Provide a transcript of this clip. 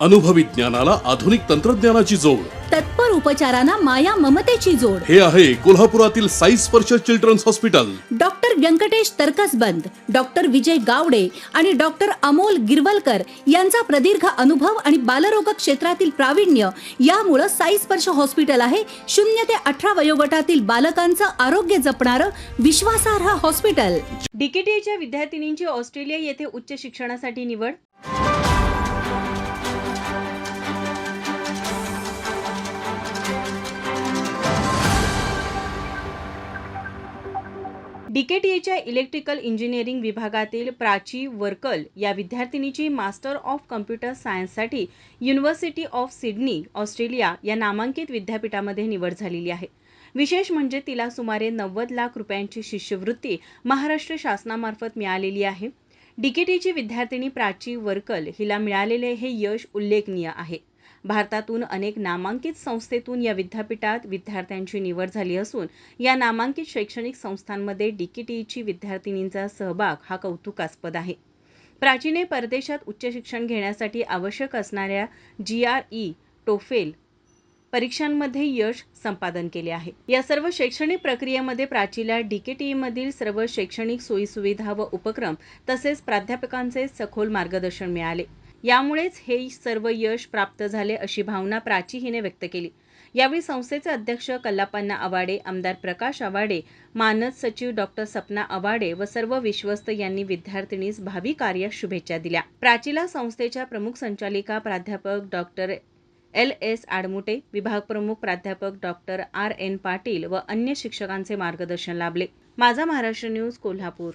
अनुभवी ज्ञानाला आधुनिक तंत्रज्ञानाची जोड. तत्पर उपचारांना माया ममतेची जोड. हे आहे कोल्हापुरातील Sai Sparsh children's hospital. Doctor Venkatesh Taraksaband doctor Vijay Gawade आणि डॉक्टर अमोल गिरवलकर यांचा प्रदीर्घ अनुभव आणि बालरोग क्षेत्रातील प्रावीण्य यामुळं साई स्पर्श हॉस्पिटल आहे. शून्य ते अठरा वयोगटातील बालकांचं आरोग्य जपणारं विश्वासार्ह हॉस्पिटल. डीकेटीच्या विद्यार्थिनींची ऑस्ट्रेलिया येथे उच्च शिक्षणासाठी निवड. डीकेटीएच्या इलेक्ट्रिकल इंजिनिअरिंग विभागातील प्राची वर्कल या विद्यार्थिनीची मास्टर ऑफ कम्प्युटर सायन्ससाठी युनिव्हर्सिटी ऑफ सिडनी ऑस्ट्रेलिया या नामांकित विद्यापीठामध्ये निवड झालेली आहे. विशेष म्हणजे तिला सुमारे नव्वद लाख रुपयांची शिष्यवृत्ती महाराष्ट्र शासनामार्फत मिळालेली आहे. डीकेटीची विद्यार्थिनी प्राची वर्कल हिला मिळालेले हे यश उल्लेखनीय आहे. भारतातून अनेक नामांकित संस्थेतून या विद्यापीठात विद्यार्थ्यांची निवड झाली असून या नामांकित शैक्षणिक संस्थांमध्ये डीकीटीईची विद्यार्थिनींचा सहभाग हा कौतुकास्पद आहे. प्राचीने परदेशात उच्च शिक्षण घेण्यासाठी आवश्यक असणाऱ्या जी आर ई टोफेल परीक्षांमध्ये यश संपादन केले आहे. या सर्व शैक्षणिक प्रक्रियेमध्ये प्राचीला डीकेटीईमधील सर्व शैक्षणिक सोयीसुविधा व उपक्रम तसेच प्राध्यापकांचे सखोल मार्गदर्शन मिळाले. यामुळेच हे सर्व यश प्राप्त झाले अशी भावना प्राची हिने व्यक्त केली. यावेळी संस्थेचे अध्यक्ष कल्लापन्ना आवाडे आमदार प्रकाश आवाडे मानद सचिव डॉक्टर सपना आवाडे व सर्व विश्वस्त यांनी विद्यार्थिनीस भावी कार्यास शुभेच्छा दिल्या. प्राचीला संस्थेच्या प्रमुख संचालिका प्राध्यापक डॉक्टर एल. एस. आडमुटे विभाग प्रमुख प्राध्यापक डॉक्टर आर. एन. पाटील व अन्य शिक्षकांचे मार्गदर्शन लाभले. माझा महाराष्ट्र न्यूज कोल्हापूर.